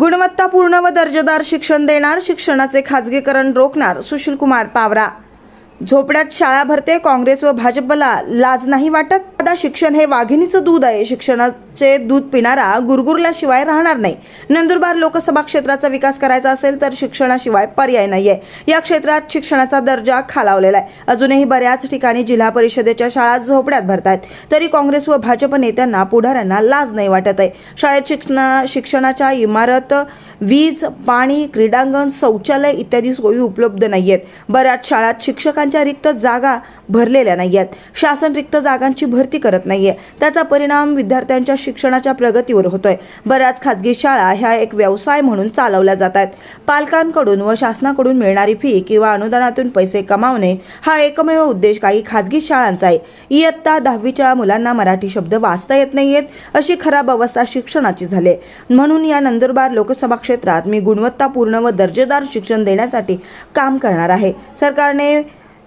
गुणवत्तापूर्ण व दर्जेदार शिक्षण देणार शिक्षणाचे खाजगीकरण रोखणार सुशील कुमार पावरा झोपड्यात शाळा भरते काँग्रेस व भाजपला लाज नाही वाटत? आता शिक्षण हे वाघिणीचं दूध आहे. शिक्षणाचे दूध पिणारा गुरगुरल्याशिवाय राहणार नाही. नंदुरबार लोकसभा क्षेत्राचा विकास करायचा असेल तर शिक्षणाशिवाय पर्याय नाहीये. या क्षेत्रात शिक्षणाचा दर्जा खालावलेला आहे. अजूनही बऱ्याच ठिकाणी जिल्हा परिषदेच्या शाळा झोपड्यात भरतायत. तरी काँग्रेस व भाजप नेत्यांना पुढाऱ्यांना लाज नाही वाटत आहे. शाळेत शिक्षणा शिक्षणाच्या इमारत वीज पाणी क्रीडांगण शौचालय इत्यादी सोयी उपलब्ध नाही आहेत बऱ्याच शाळात शासनाच्या रिक्त जागा भरलेल्या नाही आहेत शासन रिक्त जागांची भरती करत नाही आहे त्याचा परिणाम विद्यार्थ्यांच्या शिक्षणाच्या प्रगतीवर होतोय. बऱ्याच खाजगी शाळा ह्या एक व्यवसाय म्हणून चालवल्या जात आहेत. पालकांकडून व शासनाकडून मिळणारी फी किंवा अनुदानातून पैसे कमावणे हा एकमेव उद्देश काही खाजगी शाळांचा आहे. इयत्ता दहावीच्या मुलांना मराठी शब्द वाचता येत नाहीयेत अशी खराब अवस्था शिक्षणाची झाली म्हणून या नंदुरबार लोकसभा क्षेत्रात मी गुणवत्तापूर्ण व दर्जेदार शिक्षण देण्यासाठी काम करणार आहे. सरकारने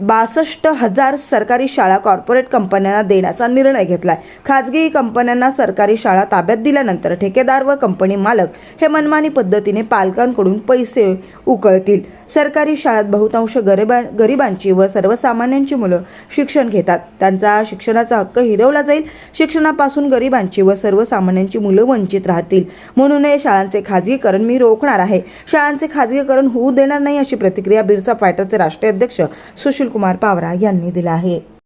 बासष्ट हजार सरकारी शाळा कॉर्पोरेट कंपन्यांना देण्याचा निर्णय घेतला आहे खाजगी कंपन्यांना सरकारी शाळा ताब्यात दिल्यानंतर ठेकेदार व कंपनी मालक हे मनमानी पद्धतीने पालकांकडून पैसे उकळतील. सरकारी शाळेत बहुतांश गरिबा गरिबांची व सर्वसामान्यांची मुलं शिक्षण घेतात. त्यांचा शिक्षणाचा हक्क हिरवला जाईल. शिक्षणापासून गरिबांची व सर्वसामान्यांची मुलं वंचित राहतील. म्हणून हे शाळांचे खाजगीकरण मी रोखणार आहे. शाळांचे खाजगीकरण होऊ देणार नाही अशी प्रतिक्रिया बिरसा फायटरचे राष्ट्रीय अध्यक्ष सुशील कुमार पावरा यांनी दिला आहे.